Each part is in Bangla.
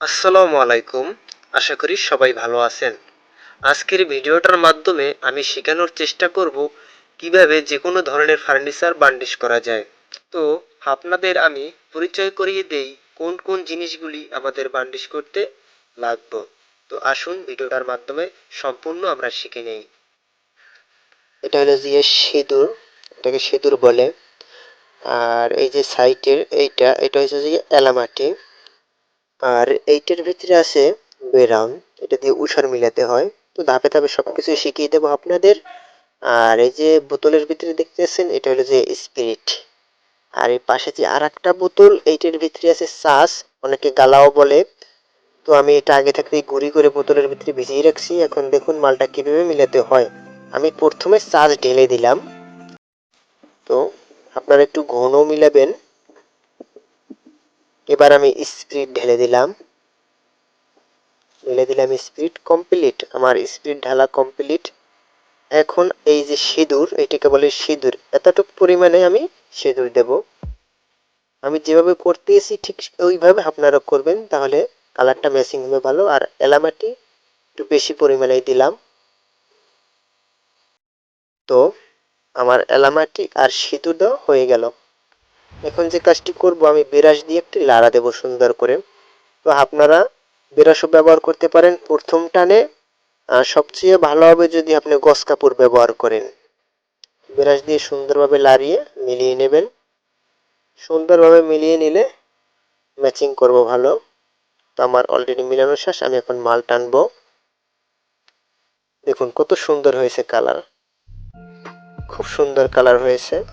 আসসালামু আলাইকুম। আশা করি সবাই ভালো আছেন। আজকের ভিডিওটার মাধ্যমে আমি শেখানোর চেষ্টা করব কীভাবে যে কোনো ধরনের ফার্নিচার বান্ডিশ করা যায়। তো আপনাদের আমি পরিচয় করিয়ে দেই কোন কোন জিনিসগুলি আমাদের বান্ডিশ করতে লাগবে। তো আসুন ভিডিওটার মাধ্যমে সম্পূর্ণ আমরা শিখে নেই। এটা হলো যে সিঁদুর, এটাকে সিঁদুর বলে। আর এই যে সাইটের এইটা, এটা হচ্ছে যে এলামাটি। আর এইটার ভিতরে আছে বেরাউন এটা দিয়ে উষার মিলাতে হয়। তো ধাপে ধাপে সবকিছু শিখিয়ে দেবো আপনাদের। আর এই যে বোতলের ভিতরে দেখতেছেন, এটা হলো যে স্পিরিট আর এই পাশে যে আর একটা বোতল এইটার ভিতরে আছে সাস অনেকে গালাও বলে। তো আমি এটা আগে থাকতেই গুঁড়ি করে বোতলের ভিতরে ভিজিয়ে রাখছি। এখন দেখুন মালটা কীভাবে মিলাতে হয়। আমি প্রথমে সাজ ঢেলে দিলাম। তো আপনারা একটু ঘন মিলাবেন। এবার আমি স্পিরিট ঢেলে দিলাম। ঢেলে দিলাম স্পিরিট কমপ্লিট আমার স্পিরিট ঢালা কমপ্লিট এখন এই যে সিঁদুর, এটাকে বলে সিঁদুর। এতটুকু পরিমাণে আমি সিঁদুর দেব। আমি যেভাবে করতেছি ঠিক ওইভাবে আপনারা করবেন, তাহলে কালারটা ম্যাচিং হবে ভালো। আর এলামাটি একটু বেশি পরিমাণেই দিলাম। তো, আমার এলামাটি আর সিঁদুর দেওয়া হয়ে গেল। এখন যে কাজটি করব, আমি বিরাস দিয়ে একটি লাড়া দেব সুন্দর করে। তো আপনারা বিরাসও ব্যবহার করতে পারেন। প্রথম টানে আর সবচেয়ে ভালো হবে যদি আপনি গস কাপড় ব্যবহার করেন। বিরাস দিয়ে সুন্দরভাবে লাড়িয়ে মিলিয়ে নেবেন। সুন্দরভাবে মিলিয়ে নিলে ম্যাচিং করব ভালো। তো আমার অলরেডি মিলানো শেষ, আমি এখন মাল টানবো। দেখুন কত সুন্দর হয়েছে কালার। খুব সুন্দর কালার হয়েছে।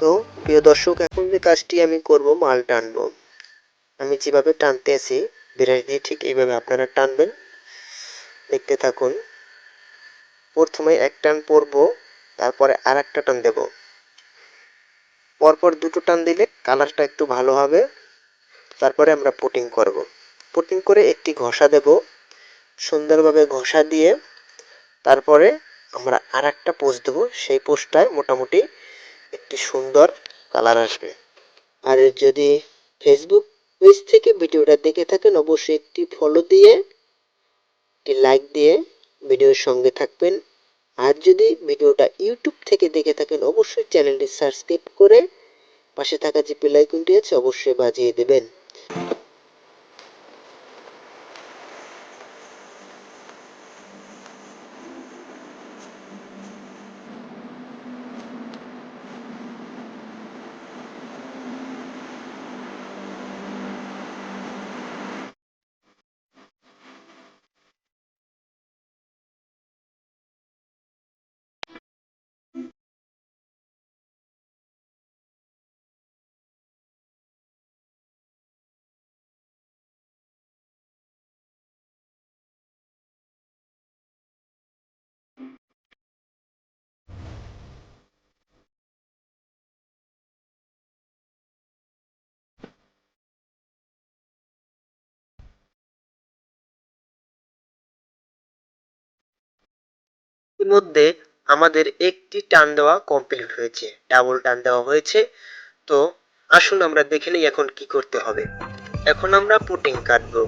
তো প্রিয় দর্শক, এখন যে কাজটি আমি করব, মাল টানবো। আমি যেভাবে টানতেছি বিরাজ দিয়ে ঠিক এইভাবে আপনারা টানবেন। দেখতে থাকুন। প্রথমে এক টান পরব, তারপরে আর একটা টান দেব। পরপর দুটো টান দিলে কালারটা একটু ভালো হবে। তারপরে আমরা পুটিং করব। পুটিং করে একটি ঘষা দেব। সুন্দরভাবে ঘষা দিয়ে তারপরে আমরা আর একটা পোস্ট দেবো। সেই পোস্টটায় মোটামুটি একটি সুন্দর কালার আসবে। আর যদি ফেসবুক পেজ থেকে ভিডিওটা দেখে থাকেন, অবশ্যই একটি ফলো দিয়ে, একটি লাইক দিয়ে ভিডিওর সঙ্গে থাকবেন। আর যদি ভিডিওটা ইউটিউব থেকে দেখে থাকেন, অবশ্যই চ্যানেলটি সাবস্ক্রাইব করে পাশে থাকা যে বেল আইকনটি আছে, অবশ্যই বাজিয়ে দেবেন। ইতিমধ্যে আমাদের একটি টান দেওয়া কমপ্লিট হয়েছে ডাবল টান দেওয়া হয়েছে। তো আসুন আমরা দেখে নিই এখন কি করতে হবে। এখন আমরা পুটিং কাটবো।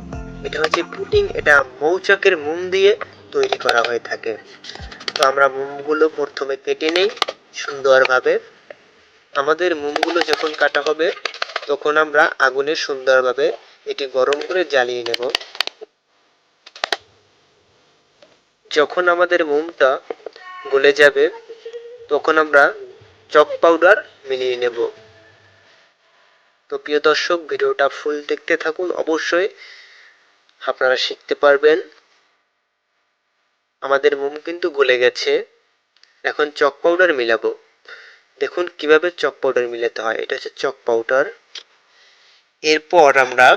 এটা হচ্ছে পুটিং এটা মৌচাকের মোম দিয়ে তৈরি করা হয়ে থাকে। তো আমরা মোমগুলো প্রথমে কেটে নেই সুন্দরভাবে। আমাদের মোমগুলো যখন কাটা হবে, তখন আমরা আগুনে সুন্দরভাবে এটি গরম করে জ্বালিয়ে নেব। যখন আমাদের মোমটা গলে যাবে, তখন আমরা চক পাউডার মিলিয়ে নেব। তো প্রিয় দর্শক, ভিডিওটা ফুল দেখতে থাকুন। অবশ্যই আপনারা শিখতে পারবেন। আমাদের মোম কিন্তু গলে গেছে। এখন চক পাউডার মিলাবো। দেখুন কীভাবে চক পাউডার মিলাতে হয়। এটা হচ্ছে চক পাউডার এরপর আমরা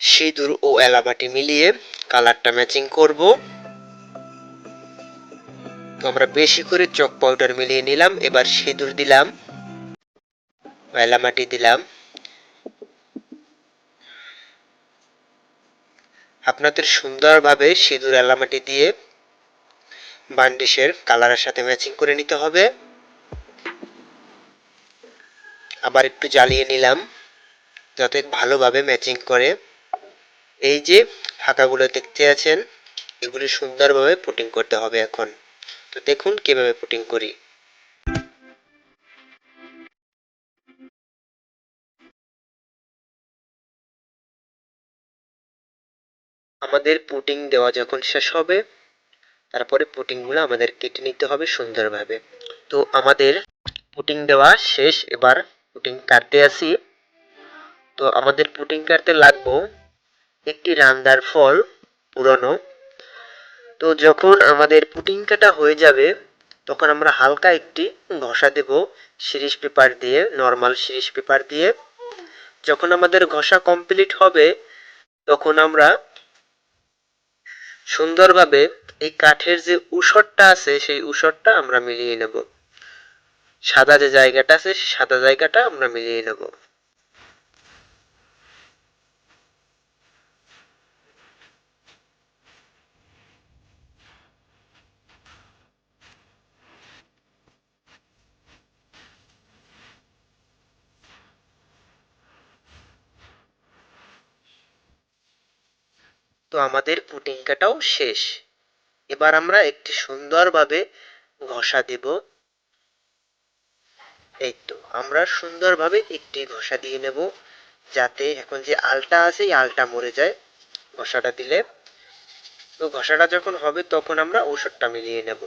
সিঁদুর ও এলামাটি মিলিয়ে কালারটা ম্যাচিং করব। আমরা বেশি করে চক পাউডার মিলিয়ে নিলাম, এবার সিঁদুর দিলাম, এলামাটি দিলাম। আপনাদের সুন্দরভাবে সিঁদুর, এলামাটি দিয়ে বান্ডিশের কালারের সাথে ম্যাচিং করে নিতে হবে। আবার একটু জ্বালিয়ে নিলাম, যাতে ভালোভাবে ম্যাচিং করে। এই যে ফাঁকাগুলো দেখতে আছেন, এগুলি সুন্দরভাবে পুটিং করতে হবে এখন। তো দেখুন কীভাবে পুটিং করি। আমাদের পুটিং দেওয়া যখন শেষ হবে, তারপরে পুটিংগুলো আমাদের কেটে নিতে হবে সুন্দরভাবে। তো আমাদের পুটিং দেওয়া শেষ, এবার পুটিং কাটতে আসি। তো আমাদের পুটিং কাটতে লাগবো একটি রান্দার ফল পুরনো। তো যখন আমাদের পুটিং কাটা হয়ে যাবে, তখন আমরা হালকা একটি ঘষা দেব সিরিজ পেপার দিয়ে নর্মাল সিরিজ পেপার দিয়ে। যখন আমাদের ঘষা কমপ্লিট হবে, তখন আমরা সুন্দরভাবে এই কাঠের যে উসরটা আছে, সেই উসরটা আমরা মিলিয়ে নেব। সাদা যে জায়গাটা আছে সাদা জায়গাটা আমরা মিলিয়ে নেব। তো আমাদের পুটিংকাটাও শেষ। এবার আমরা একটি সুন্দরভাবে ঘষা দেব। এই তো আমরা সুন্দরভাবে একটি ঘষা দিয়ে নেব, যাতে এখন যে আলটা আছে, এই আলটা মরে যায় ঘষাটা দিলে। তো ঘষাটা যখন হবে, তখন আমরা ঔষধটা মিলিয়ে নেব।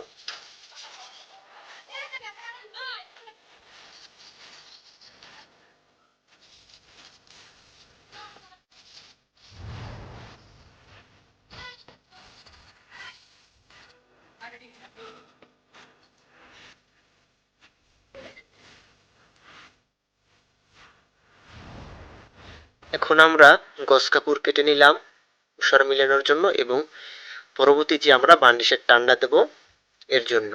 এখন আমরা গস কাপড় কেটে নিলাম উষার মিলানোর জন্য এবং পরবর্তী যে আমরা বার্নিশের টান্ডা দেব, এর জন্য।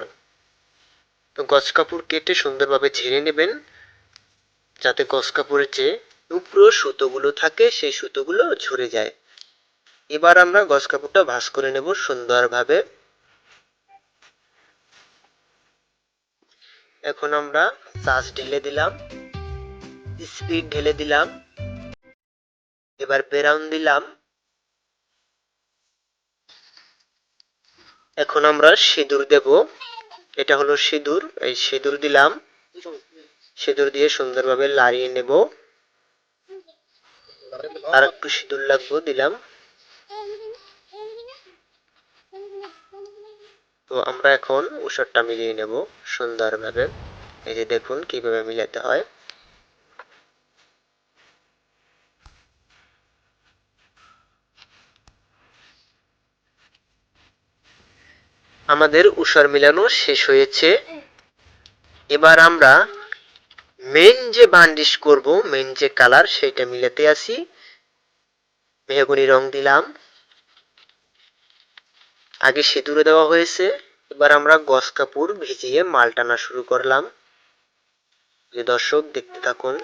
তো গস কাপড় কেটে সুন্দরভাবে ঝেড়ে নেবেন, যাতে গস কাপড়ের যে উপরো সুতোগুলো থাকে, সেই সুতোগুলো ঝরে যায়। এবার আমরা গস কাপড়টা ভাঁজ করে নেব সুন্দরভাবে। এখন আমরা চাষ ঢেলে দিলাম, স্পিড ঢেলে দিলাম। এবার ব্রাউন দিলাম। এখন আমরা সিঁদুর দেব। এটা হলো সিঁদুর, এই সিঁদুর দিলাম। সিঁদুর দিয়ে সুন্দরভাবে লাড়িয়ে নেব। আর একটু সিঁদুর লাগবো, দিলাম। তো আমরা এখন ঔষধটা মিলিয়ে নেব সুন্দরভাবে। এই যে দেখুন কীভাবে মিলাতে হয়। আমাদের উষার মিলানো শেষ হয়েছে। এবার আমরা মেন যে বান্ডিশ করব মেন যে কালার সেটা মিলাতে আসি। মেহগুনি রং দিলাম। আগে সিঁদুরে দেওয়া হয়েছে। এবার আমরা গস কাপড় ভিজিয়ে মাল টানা শুরু করলাম। দর্শক, দেখতে থাকুন।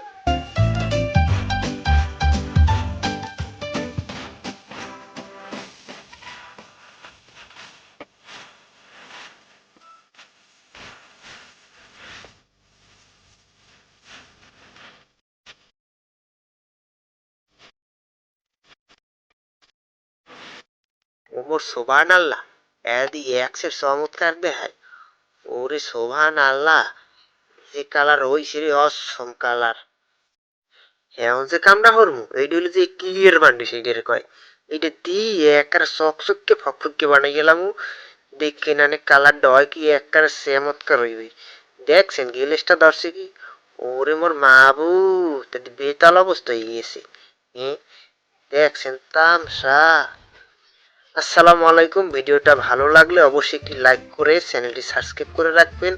ওমর সোভান আল্লাহ। এদি একশের চমৎকার দেখায় ওরে সোভান আল্লাহ, যে কালার ওই সে অসম কালার। এখন যে কামটা হরমু, এইটা হলো যে ক্লিয়ার বান্ডি সেইটার কয়। এইটা দিয়ে একার চকচককে ফকফককে বানাই গেলাম দেখে নানে কালার ডয় কি একার চমৎকার হইবে দেখছেন গিলেসটা ধরছে কি? ওরে মোর মাবু বেতাল অবস্থা হয়ে গেছে। হ্যাঁ দেখছেন তামসা। আসসালামু আলাইকুম। ভিডিওটা ভালো লাগলে অবশ্যই একটি লাইক করে চ্যানেলটি সাবস্ক্রাইব করে রাখবেন।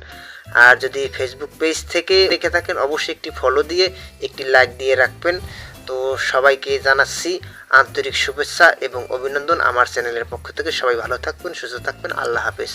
আর যদি ফেসবুক পেজ থেকে দেখে থাকেন, অবশ্যই একটি ফলো দিয়ে একটি লাইক দিয়ে রাখবেন। তো সবাইকে জানাচ্ছি আন্তরিক শুভেচ্ছা এবং অভিনন্দন আমার চ্যানেলের পক্ষ থেকে। সবাই ভালো থাকবেন, সুস্থ থাকবেন। আল্লাহ হাফেজ।